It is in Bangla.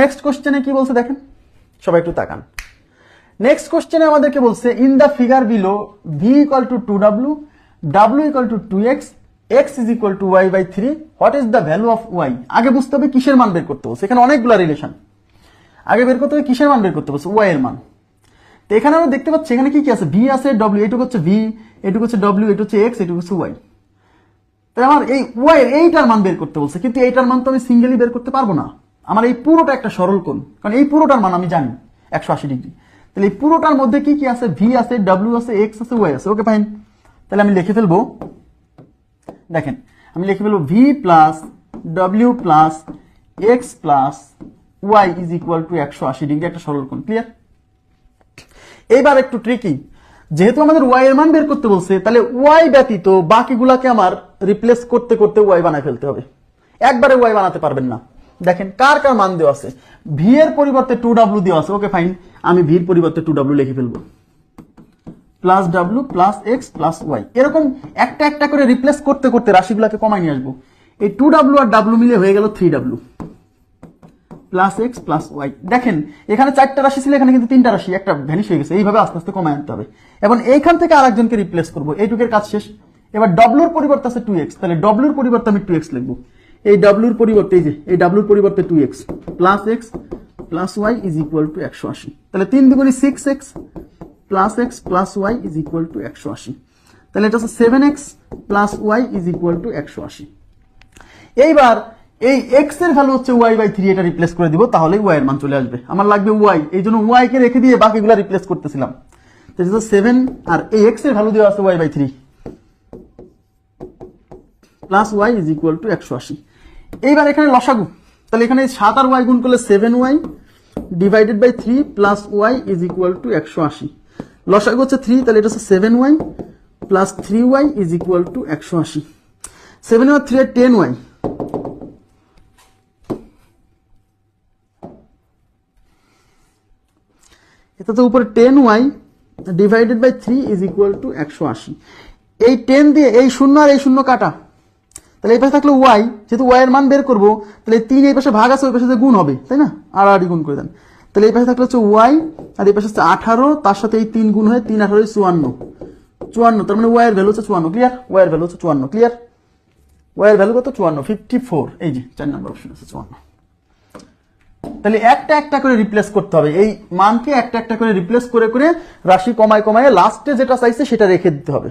নেক্সট কোশ্চেনে কি বলছে দেখেন? সবাই একটু তাকান। নেক্সট কোশ্চেনে আমাদেরকে বলছে in the figure below V equal to two W W equal to two X X is equal to Y by three what is the value of Y আগে বুঝতে হবে কিসের মান বের করতে বলছে। এখানে অনেকগুলো রিলেশন আগে বের করতে হবে কিসের মান বের করতে বলছে? ওয়াই এর মান। তো এখানে আমরা দেখতে পাচ্ছি, এখানে কি কি আছে? ভি আছে ডব্লিউ এটুকু হচ্ছে ভি এটুকু হচ্ছে ডব্লিউ এটু হচ্ছে এক্স এটুকু হচ্ছে ওয়াই তাহলে আমার এই ওয়াই এইটার মান বের করতে বলছে, কিন্তু এইটার মান তো আমি সিঙ্গেলি বের করতে পারব না। আমার এই পুরোটা একটা সরল কোণ। কারণ এই পুরোটার মান আমি জানি, একশো আশি ডিগ্রি। তাহলে এই পুরোটার মধ্যে কি কি আছে? ভি আছে ডাব্লিউ আছে এক্স আছে ওয়াই আছে। ওকে ফাইন তাহলে আমি লিখে ফেলব। দেখেন, আমি লিখে ফেলব V plus W plus X plus Y is equal to একশো আশি ডিগ্রি, একটা সরল কোণ। ক্লিয়ার এইবার একটু ট্রিকি যেহেতু আমাদের ওয়াই এর মান বের করতে বলছে, তাহলে ওয়াই ব্যতীত বাকিগুলাকে আমার রিপ্লেস করতে করতে ওয়াই বানায় ফেলতে হবে। একবারে ওয়াই বানাতে পারবেন না। দেখেন, কার কার মান দেওয়া আছে? ভি এর পরিবর্তে টু ডাব্লু দেওয়া আছে। ওকে ফাইন আমি ভির পরিবর্তে টু ডাব্লু লিখে ফেলব। Plus W plus X plus Y এরকম একটা একটা করে রিপ্লেস করতে করতে রাশিগুলোকে কমাই নিয়ে আসব। এই টু ডাব্লু আর ডাব্লু মিলে হয়ে গেল three W plus X plus Y দেখেন, এখানে চারটা রাশি ছিল, এখানে কিন্তু তিনটা রাশি, একটা ভ্যানিশ হয়ে গেছে। এইভাবে আস্তে আস্তে কমায় আনতে হবে। এবং এইখান থেকে আরেকজনকে রিপ্লেস করব। এইটুকের কাজ শেষ। এবার ডব্লুর পরিবর্তে আছে টু এক্স তাহলে ডব্লুর পরিবর্তে আমি টু এক্স লিখব। এই ডব্লুর পরিবর্তে, এই যে, এই ডাব্লুর পরিবর্তে two X plus X plus Y is equal to একশো আশি। তাহলে তিন দুগুণি six X plus X plus Y is equal to একশো আশি। তাহলে এটা হচ্ছে seven X plus Y is equal to একশো আশি। এইবার এই এক্সের ভ্যালু হচ্ছে ওয়াই বাই থ্রি এটা রিপ্লেস করে দিব, তাহলে ওয়াই এর মান চলে আসবে। আমার লাগবে ওয়াই এই জন্য ওয়াই কে রেখে দিয়ে বাকিগুলো রিপ্লেস করতেছিলাম। সেভেন আর এই এক্সের ভ্যালু দেওয়া আছে Y by three plus Y is equal to একশো আশি। এইবার এখানে লসাগু। তাহলে এখানে সাত আর ওয়াই গুণ করলে seven Y divided by three plus Y is equal to একশো আশি। লসাগু হচ্ছে থ্রি তাহলে এটা হচ্ছে seven Y plus three Y is equal to একশো আশি। সেভেন ওয়াই থ্রি আর টেন ওয়াই এটা তো উপরে ten Y divided by three is equal to একশো আশি। এই টেন দিয়ে এই শূন্য আর এই শূন্য কাটা। তাহলে এই পাশে থাকল ওয়াই যেহেতু ওয়াই এর মান বের করব, তাহলে তিন এই পাশে ভাগ আছে, ওই পাশে গুণ হবে, তাই না? আড়াআড়ি গুণ করে দেন। তাহলে এই পাশে থাকলে হচ্ছে ওয়াই আর এই পাশে হচ্ছে আঠারো, তার সাথে এই তিন গুণ হয়ে তিন আঠারো চুয়ান্ন। চুয়ান্ন, তার মানে ওয়াই এর ভ্যালু হচ্ছে চুয়ান্ন ক্লিয়ার ওয়াই এর ভ্যালু হচ্ছে চুয়ান্ন ক্লিয়ার ওয়াই এর ভ্যালু কত? চুয়ান্ন ফিফটি ফোর এই যে, চার নাম্বার অপশন আছে, চুয়ান্ন। তাহলে একটা একটা করে রিপ্লেস করতে হবে। এই মানকে একটা একটা করে রিপ্লেস করে করে রাশি কমায় কমায় লাস্টে যেটা চাইছে সেটা রেখে দিতে হবে।